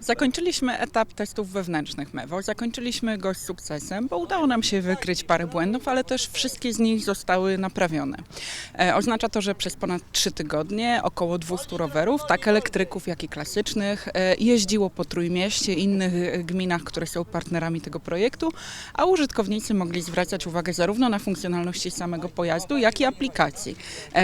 Zakończyliśmy etap testów wewnętrznych MEWO. Zakończyliśmy go z sukcesem, bo udało nam się wykryć parę błędów, ale też wszystkie z nich zostały naprawione. E, oznacza to, że przez ponad trzy tygodnie około 200 rowerów, tak elektryków, jak i klasycznych, e, jeździło po Trójmieście i innych e, gminach, które są partnerami tego projektu, a użytkownicy mogli zwracać uwagę zarówno na funkcjonalności samego pojazdu, jak i aplikacji.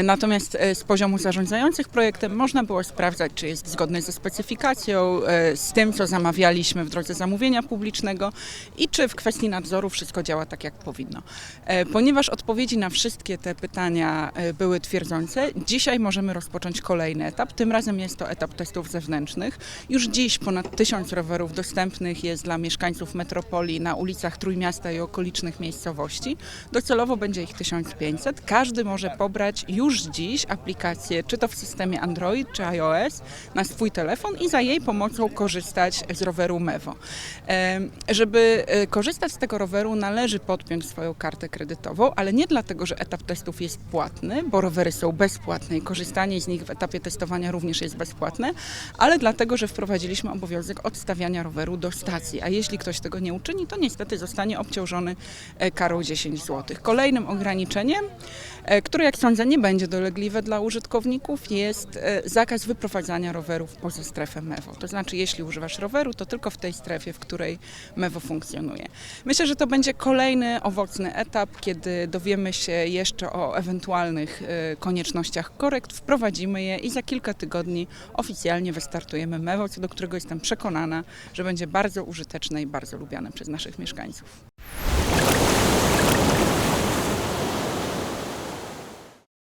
Natomiast z poziomu zarządzających projektem można było sprawdzać, czy jest zgodny ze specyfikacją, e, z tym, co zamawialiśmy w drodze zamówienia publicznego i czy w kwestii nadzoru wszystko działa tak, jak powinno. E, Ponieważ odpowiedzi na wszystkie te pytania e, były twierdzące, dzisiaj możemy rozpocząć kolejny etap. Tym razem jest to etap testów zewnętrznych. Już dziś ponad tysiąc rowerów dostępnych jest dla mieszkańców metropolii na ulicach Trójmiasta i okolicznych miejscowości. Docelowo będzie ich 1500. Każdy może pobrać już dziś aplikację, czy to w systemie Android, czy iOS, na swój telefon i za jej pomocą korzystać z roweru Mevo. Em, Żeby e, korzystać z tego roweru należy podpiąć swoją kartę kredytową, ale nie dlatego, że etap testów jest płatny, bo rowery są bezpłatne i korzystanie z nich w etapie testowania również jest bezpłatne, ale dlatego, że wprowadziliśmy obowiązek odstawiania roweru do stacji, a jeśli ktoś tego nie uczyni, to niestety zostanie obciążony e, karą 10 zł. Kolejnym ograniczeniem, które jak sądzę nie będzie dolegliwe dla użytkowników, jest e, zakaz wyprowadzania rowerów poza strefę MEWO. To znaczy, jeśli używasz roweru, to tylko w tej strefie, w której MEWO funkcjonuje. Myślę, że to będzie kolejny owocny etap, kiedy dowiemy się jeszcze o ewentualnych e, koniecznościach korekt, wprowadzimy je i za kilka tygodni oficjalnie wystartujemy MEWO, co do którego jestem przekonana, że będzie bardzo użyteczne i bardzo lubiane przez naszych mieszkańców.